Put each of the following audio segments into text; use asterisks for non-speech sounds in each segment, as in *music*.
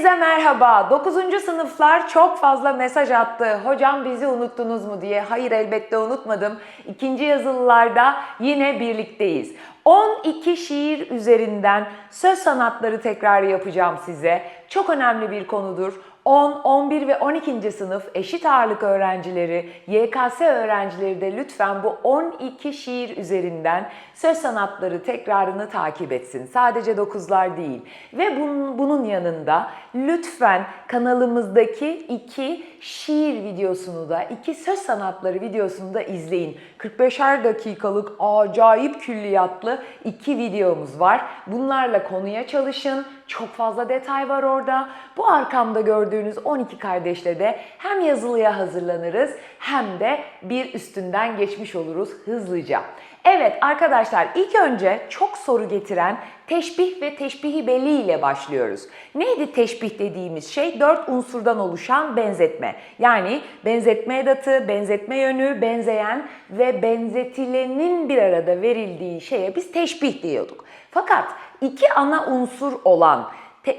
Hepinize merhaba. 9. sınıflar çok fazla mesaj attı. Hocam bizi unuttunuz mu diye. Hayır elbette unutmadım. İkinci yazılılarda yine birlikteyiz. 12 şiir üzerinden söz sanatları tekrarı yapacağım size. Çok önemli bir konudur. 10, 11 ve 12. sınıf eşit ağırlık öğrencileri, YKS öğrencileri de lütfen bu 12 şiir üzerinden söz sanatları tekrarını takip etsin. Sadece 9'lar değil. Ve bunun, bunun yanında lütfen kanalımızdaki iki şiir videosunu da, iki söz sanatları videosunu da izleyin. 45'er dakikalık acayip külliyatlı iki videomuz var. Bunlarla konuya çalışın. Çok fazla detay var orada. Bu arkamda gördüğünüz 12 kardeşle de hem yazılıya hazırlanırız hem de bir üstünden geçmiş oluruz hızlıca. Evet arkadaşlar ilk önce çok soru getiren teşbih ve teşbihi belli ile başlıyoruz. Neydi teşbih dediğimiz şey? Dört unsurdan oluşan benzetme. Yani benzetme edatı, benzetme yönü, benzeyen ve benzetilenin bir arada verildiği şeye biz teşbih diyorduk. Fakat iki ana unsur olan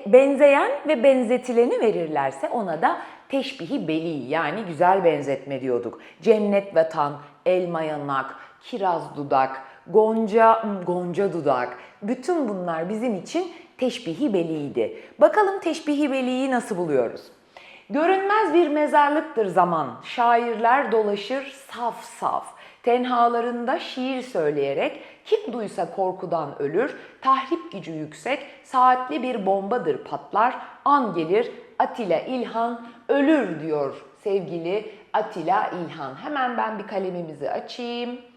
benzeyen ve benzetileni verirlerse ona da teşbihi beli yani güzel benzetme diyorduk. Cennet vatan, elma yanak, kiraz dudak, gonca hmm, gonca dudak. Bütün bunlar bizim için teşbihi beliydi. Bakalım teşbihi beliyi nasıl buluyoruz? Görünmez bir mezarlıktır zaman. Şairler dolaşır saf saf. Tenhalarında şiir söyleyerek kim duysa korkudan ölür. Tahrip gücü yüksek, saatli bir bombadır patlar. An gelir Atilla İlhan ölür diyor sevgili Atilla İlhan. Hemen ben bir kalemimizi açayım.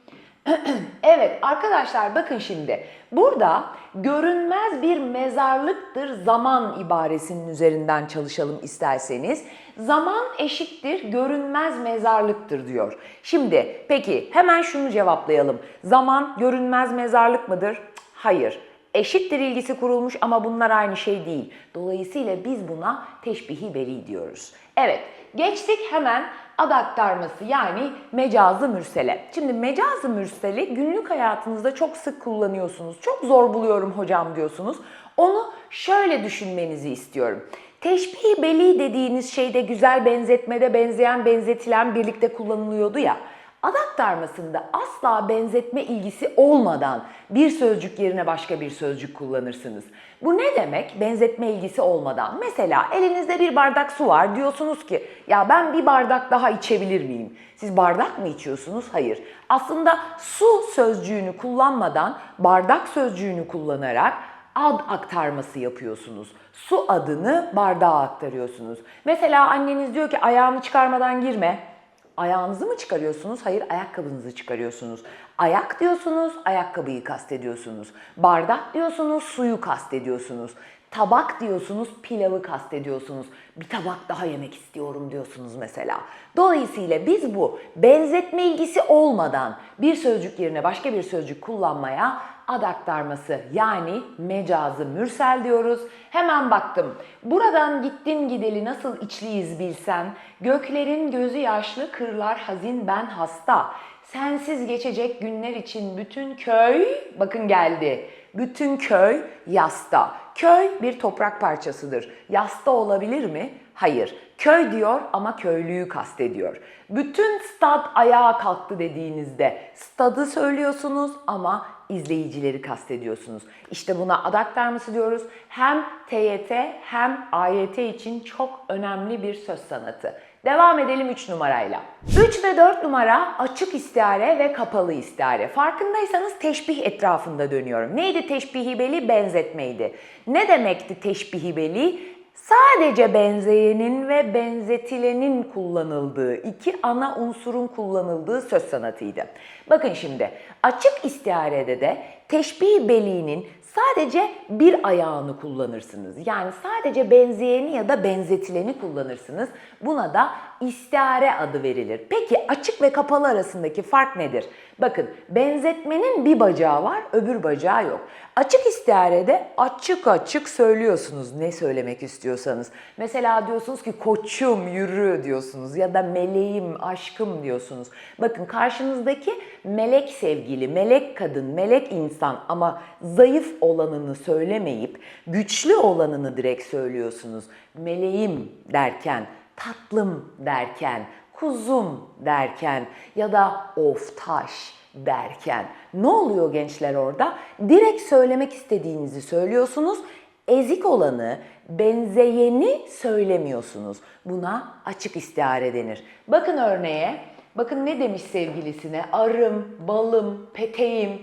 Evet arkadaşlar bakın şimdi. Burada görünmez bir mezarlıktır zaman ibaresinin üzerinden çalışalım isterseniz. Zaman eşittir görünmez mezarlıktır diyor. Şimdi peki hemen şunu cevaplayalım. Zaman görünmez mezarlık mıdır? Hayır. Eşittir ilgisi kurulmuş ama bunlar aynı şey değil. Dolayısıyla biz buna teşbihi beli diyoruz. Evet, geçtik hemen ad aktarması yani mecazı mürsele. Şimdi mecazı mürseli günlük hayatınızda çok sık kullanıyorsunuz. Çok zor buluyorum hocam diyorsunuz. Onu şöyle düşünmenizi istiyorum. Teşbih beli dediğiniz şeyde güzel benzetmede benzeyen benzetilen birlikte kullanılıyordu ya. Ad aktarmasında asla benzetme ilgisi olmadan bir sözcük yerine başka bir sözcük kullanırsınız. Bu ne demek? Benzetme ilgisi olmadan. Mesela elinizde bir bardak su var diyorsunuz ki ya ben bir bardak daha içebilir miyim? Siz bardak mı içiyorsunuz? Hayır. Aslında su sözcüğünü kullanmadan bardak sözcüğünü kullanarak ad aktarması yapıyorsunuz. Su adını bardağa aktarıyorsunuz. Mesela anneniz diyor ki ayağını çıkarmadan girme. Ayağınızı mı çıkarıyorsunuz? Hayır, ayakkabınızı çıkarıyorsunuz. Ayak diyorsunuz, ayakkabıyı kastediyorsunuz. Bardak diyorsunuz, suyu kastediyorsunuz. Tabak diyorsunuz, pilavı kastediyorsunuz. Bir tabak daha yemek istiyorum diyorsunuz mesela. Dolayısıyla biz bu benzetme ilgisi olmadan bir sözcük yerine başka bir sözcük kullanmaya ad aktarması yani mecazı mürsel diyoruz. Hemen baktım. Buradan gittin gideli nasıl içliyiz bilsen. Göklerin gözü yaşlı kırlar hazin ben hasta. Sensiz geçecek günler için bütün köy bakın geldi. Bütün köy yasta. Köy bir toprak parçasıdır. Yasta olabilir mi? Hayır. Köy diyor ama köylüyü kastediyor. Bütün stad ayağa kalktı dediğinizde stadı söylüyorsunuz ama izleyicileri kastediyorsunuz. İşte buna ad aktarması diyoruz. Hem TYT hem AYT için çok önemli bir söz sanatı. Devam edelim 3 numarayla. 3 ve 4 numara açık istihare ve kapalı istihare. Farkındaysanız teşbih etrafında dönüyorum. Neydi teşbihi beli? Benzetmeydi. Ne demekti teşbihi beli? Sadece benzeyenin ve benzetilenin kullanıldığı, iki ana unsurun kullanıldığı söz sanatıydı. Bakın şimdi açık istiharede de teşbih beliğinin sadece bir ayağını kullanırsınız. Yani sadece benzeyeni ya da benzetileni kullanırsınız. Buna da istihare adı verilir. Peki açık ve kapalı arasındaki fark nedir? Bakın benzetmenin bir bacağı var, öbür bacağı yok. Açık istiharede açık açık söylüyorsunuz ne söylemek istiyorsanız. Mesela diyorsunuz ki koçum yürü diyorsunuz ya da meleğim, aşkım diyorsunuz. Bakın karşınızdaki melek sevgili, melek kadın, melek insan ama zayıf olanını söylemeyip güçlü olanını direkt söylüyorsunuz. Meleğim derken, tatlım derken, kuzum derken ya da of taş derken ne oluyor gençler orada? Direkt söylemek istediğinizi söylüyorsunuz. Ezik olanı, benzeyeni söylemiyorsunuz. Buna açık istihare denir. Bakın örneğe. Bakın ne demiş sevgilisine? Arım, balım, peteğim.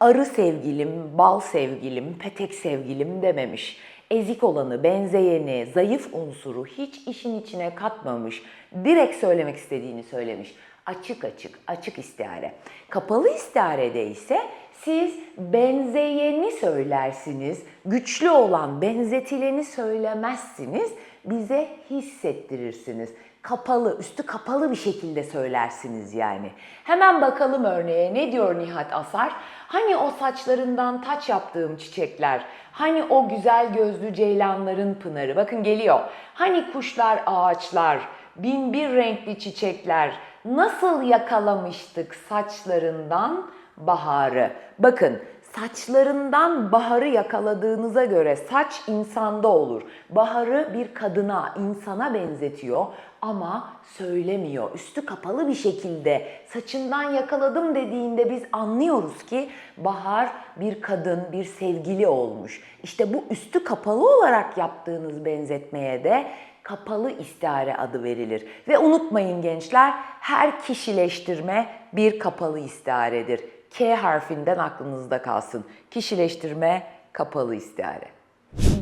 Arı sevgilim, bal sevgilim, petek sevgilim dememiş. Ezik olanı, benzeyeni, zayıf unsuru hiç işin içine katmamış. Direkt söylemek istediğini söylemiş. Açık açık, açık istihare. Kapalı istiharede ise siz benzeyeni söylersiniz. Güçlü olan benzetileni söylemezsiniz. Bize hissettirirsiniz. Kapalı, üstü kapalı bir şekilde söylersiniz yani. Hemen bakalım örneğe ne diyor Nihat Asar? Hani o saçlarından taç yaptığım çiçekler, hani o güzel gözlü ceylanların pınarı. Bakın geliyor. Hani kuşlar, ağaçlar, bin bir renkli çiçekler nasıl yakalamıştık saçlarından baharı. Bakın saçlarından baharı yakaladığınıza göre saç insanda olur. Baharı bir kadına, insana benzetiyor ama söylemiyor. Üstü kapalı bir şekilde saçından yakaladım dediğinde biz anlıyoruz ki bahar bir kadın, bir sevgili olmuş. İşte bu üstü kapalı olarak yaptığınız benzetmeye de kapalı istihare adı verilir. Ve unutmayın gençler, her kişileştirme bir kapalı istiharedir. K harfinden aklınızda kalsın. Kişileştirme kapalı istihare.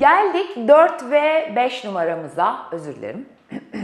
Geldik 4 ve 5 numaramıza. Özür dilerim. *clears throat*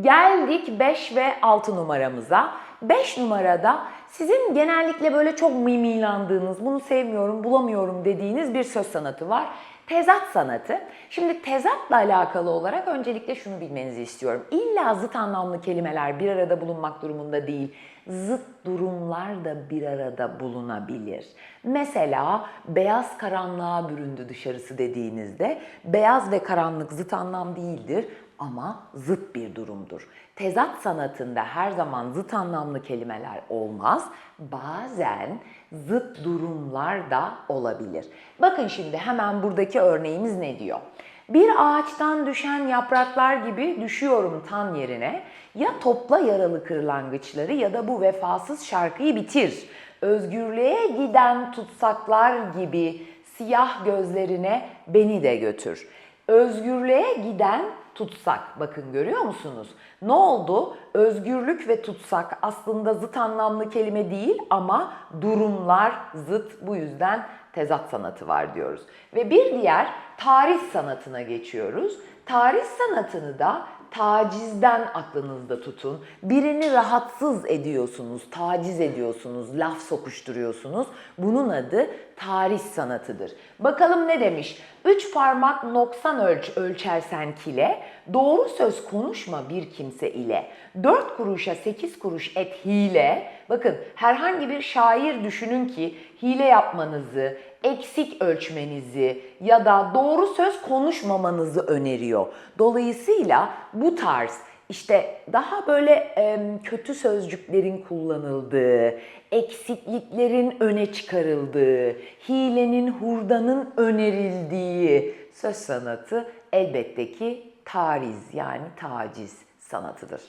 Geldik 5 ve 6 numaramıza. 5 numarada sizin genellikle böyle çok mimilandığınız, bunu sevmiyorum, bulamıyorum dediğiniz bir söz sanatı var. Tezat sanatı. Şimdi tezatla alakalı olarak öncelikle şunu bilmenizi istiyorum. İlla zıt anlamlı kelimeler bir arada bulunmak durumunda değil. Zıt durumlar da bir arada bulunabilir. Mesela beyaz karanlığa büründü dışarısı dediğinizde beyaz ve karanlık zıt anlam değildir ama zıt bir durumdur. Tezat sanatında her zaman zıt anlamlı kelimeler olmaz. Bazen zıt durumlar da olabilir. Bakın şimdi hemen buradaki örneğimiz ne diyor? Bir ağaçtan düşen yapraklar gibi düşüyorum tan yerine. Ya topla yaralı kırlangıçları ya da bu vefasız şarkıyı bitir. Özgürlüğe giden tutsaklar gibi siyah gözlerine beni de götür. Özgürlüğe giden tutsak. Bakın görüyor musunuz? Ne oldu? Özgürlük ve tutsak aslında zıt anlamlı kelime değil ama durumlar zıt. Bu yüzden tezat sanatı var diyoruz. Ve bir diğer tarih sanatına geçiyoruz. Tarih sanatını da tacizden aklınızda tutun. Birini rahatsız ediyorsunuz, taciz ediyorsunuz, laf sokuşturuyorsunuz. Bunun adı tarih sanatıdır. Bakalım ne demiş? Üç parmak noksan ölç ölçersen kile, doğru söz konuşma bir kimse ile. Dört kuruşa sekiz kuruş et hile. Bakın herhangi bir şair düşünün ki hile yapmanızı, eksik ölçmenizi ya da doğru söz konuşmamanızı öneriyor. Dolayısıyla bu tarz işte daha böyle e, kötü sözcüklerin kullanıldığı, eksikliklerin öne çıkarıldığı, hilenin, hurdanın önerildiği söz sanatı elbette ki tariz yani taciz sanatıdır.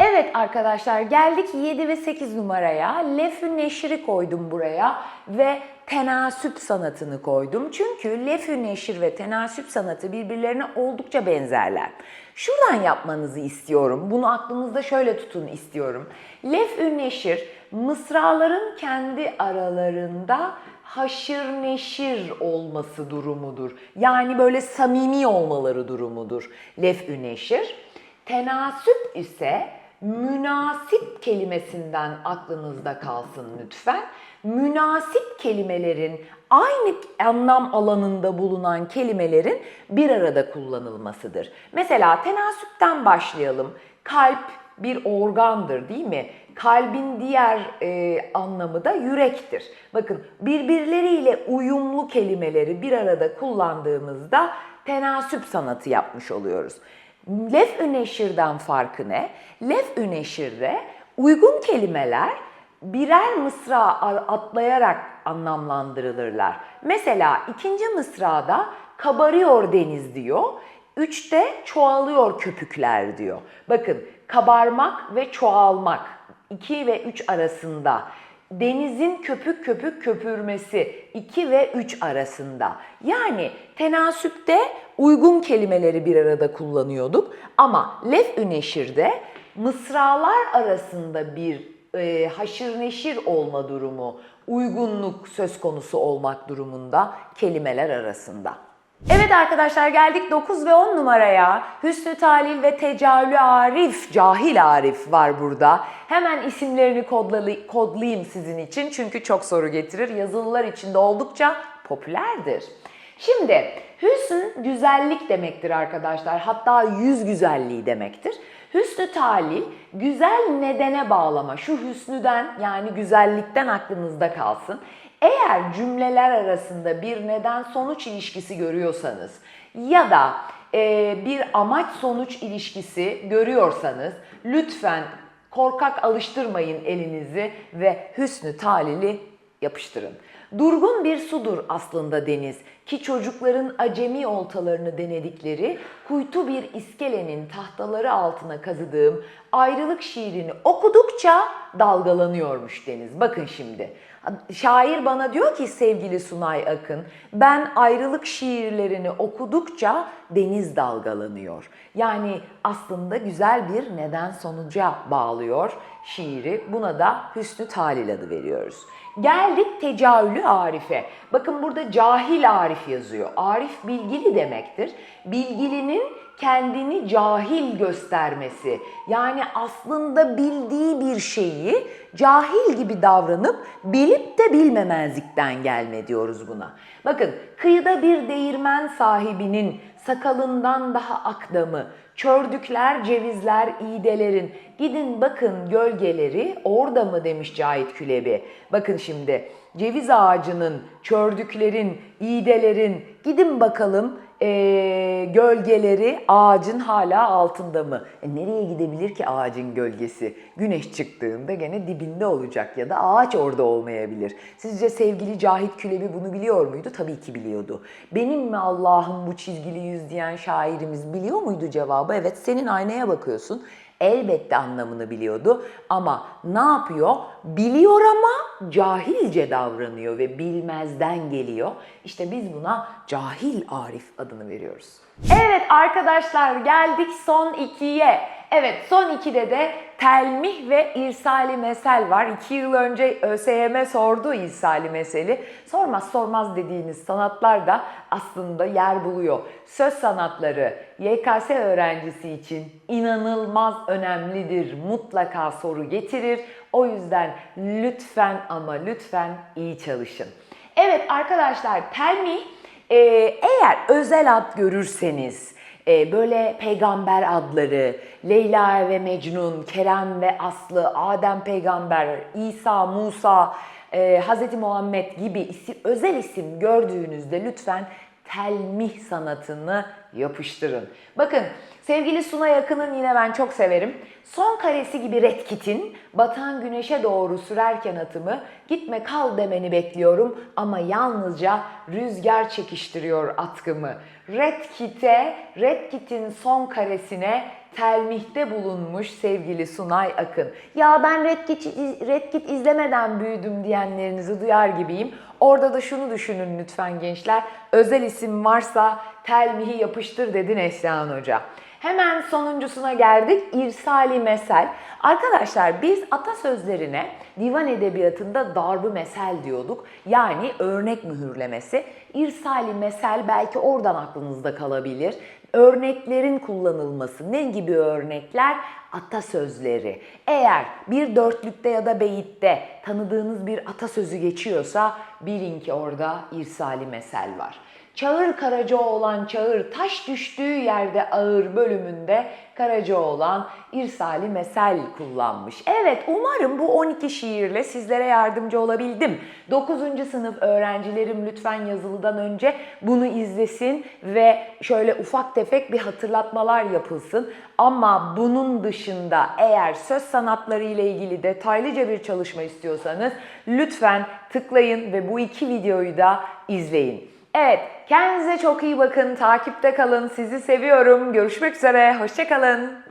Evet arkadaşlar geldik 7 ve 8 numaraya. Lefü neşri koydum buraya ve tenasüp sanatını koydum. Çünkü lefü neşir ve tenasüp sanatı birbirlerine oldukça benzerler. Şuradan yapmanızı istiyorum. Bunu aklınızda şöyle tutun istiyorum. Lefü neşir mısraların kendi aralarında haşır neşir olması durumudur. Yani böyle samimi olmaları durumudur. Lefü neşir. Tenasüp ise münasip kelimesinden aklınızda kalsın lütfen. Münasip kelimelerin aynı anlam alanında bulunan kelimelerin bir arada kullanılmasıdır. Mesela tenasüpten başlayalım. Kalp bir organdır değil mi? Kalbin diğer e, anlamı da yürektir. Bakın birbirleriyle uyumlu kelimeleri bir arada kullandığımızda tenasüp sanatı yapmış oluyoruz. Lef-ü neşirden farkı ne? Lef-ü neşirde uygun kelimeler birer mısra atlayarak anlamlandırılırlar. Mesela ikinci mısrada kabarıyor deniz diyor. Üçte çoğalıyor köpükler diyor. Bakın kabarmak ve çoğalmak 2 ve 3 arasında. Denizin köpük köpük köpürmesi 2 ve 3 arasında. Yani tenasüpte uygun kelimeleri bir arada kullanıyorduk ama lef-ü neşirde mısralar arasında bir e, haşır neşir olma durumu, uygunluk söz konusu olmak durumunda kelimeler arasında. Evet arkadaşlar geldik 9 ve 10 numaraya. Hüsnü Talil ve Tecalü Arif, Cahil Arif var burada. Hemen isimlerini kodlalı- kodlayayım sizin için çünkü çok soru getirir. Yazılılar içinde oldukça popülerdir. Şimdi hüsn güzellik demektir arkadaşlar. Hatta yüz güzelliği demektir. Hüsnü talil güzel nedene bağlama. Şu hüsnüden yani güzellikten aklınızda kalsın. Eğer cümleler arasında bir neden sonuç ilişkisi görüyorsanız ya da e, bir amaç sonuç ilişkisi görüyorsanız lütfen korkak alıştırmayın elinizi ve hüsnü talili yapıştırın. Durgun bir sudur aslında deniz ki çocukların acemi oltalarını denedikleri kuytu bir iskelenin tahtaları altına kazıdığım ayrılık şiirini okudukça dalgalanıyormuş deniz. Bakın şimdi. Şair bana diyor ki sevgili Sunay Akın, ben ayrılık şiirlerini okudukça deniz dalgalanıyor. Yani aslında güzel bir neden sonuca bağlıyor şiiri. Buna da Hüsnü Talil adı veriyoruz. Geldik tecavülü Arif'e. Bakın burada cahil Arif yazıyor. Arif bilgili demektir. Bilgilinin kendini cahil göstermesi. Yani aslında bildiği bir şeyi cahil gibi davranıp bilip de bilmemezlikten gelme diyoruz buna. Bakın kıyıda bir değirmen sahibinin sakalından daha akdamı, çördükler, cevizler, iğdelerin, gidin bakın gölgeleri orada mı demiş Cahit Külebi. Bakın şimdi ceviz ağacının, çördüklerin, iğdelerin, gidin bakalım eee, gölgeleri ağacın hala altında mı? E, nereye gidebilir ki ağacın gölgesi? Güneş çıktığında gene dibinde olacak ya da ağaç orada olmayabilir. Sizce sevgili Cahit Külebi bunu biliyor muydu? Tabii ki biliyordu. Benim mi Allah'ım bu çizgili yüz diyen şairimiz biliyor muydu cevabı? Evet senin aynaya bakıyorsun. Elbette anlamını biliyordu ama ne yapıyor? Biliyor ama cahilce davranıyor ve bilmezden geliyor. İşte biz buna cahil Arif adını veriyoruz. Evet arkadaşlar geldik son ikiye. Evet son ikide de telmih ve irsali mesel var. İki yıl önce ÖSYM sordu irsali meseli. Sormaz sormaz dediğiniz sanatlar da aslında yer buluyor. Söz sanatları YKS öğrencisi için inanılmaz önemlidir. Mutlaka soru getirir. O yüzden lütfen ama lütfen iyi çalışın. Evet arkadaşlar telmih e, eğer özel ad görürseniz böyle peygamber adları, Leyla ve Mecnun, Kerem ve Aslı, Adem peygamber, İsa, Musa, e, Hz. Muhammed gibi isim, özel isim gördüğünüzde lütfen telmih sanatını yapıştırın. Bakın sevgili Suna Yakın'ın yine ben çok severim. Son karesi gibi Red Kit'in batan güneşe doğru sürerken atımı gitme kal demeni bekliyorum ama yalnızca rüzgar çekiştiriyor atkımı. Red Kit'e, Red Kit'in son karesine telmihte bulunmuş sevgili Sunay Akın. Ya ben Red Kit, Red Kit izlemeden büyüdüm diyenlerinizi duyar gibiyim. Orada da şunu düşünün lütfen gençler. Özel isim varsa telmihi yapıştır dedi Neslihan Hoca. Hemen sonuncusuna geldik. İrsali mesel. Arkadaşlar biz atasözlerine divan edebiyatında darbu mesel diyorduk. Yani örnek mühürlemesi. İrsali mesel belki oradan aklınızda kalabilir. Örneklerin kullanılması. Ne gibi örnekler? Atasözleri. Eğer bir dörtlükte ya da beyitte tanıdığınız bir atasözü geçiyorsa bilin ki orada irsali mesel var. Çağır Karacaoğlan Çağır Taş Düştüğü Yerde Ağır bölümünde Karacaoğlan İrsali Mesel kullanmış. Evet umarım bu 12 şiirle sizlere yardımcı olabildim. 9. sınıf öğrencilerim lütfen yazılıdan önce bunu izlesin ve şöyle ufak tefek bir hatırlatmalar yapılsın. Ama bunun dışında eğer söz sanatları ile ilgili detaylıca bir çalışma istiyorsanız lütfen tıklayın ve bu iki videoyu da izleyin. Evet, kendinize çok iyi bakın, takipte kalın, sizi seviyorum. Görüşmek üzere, hoşçakalın.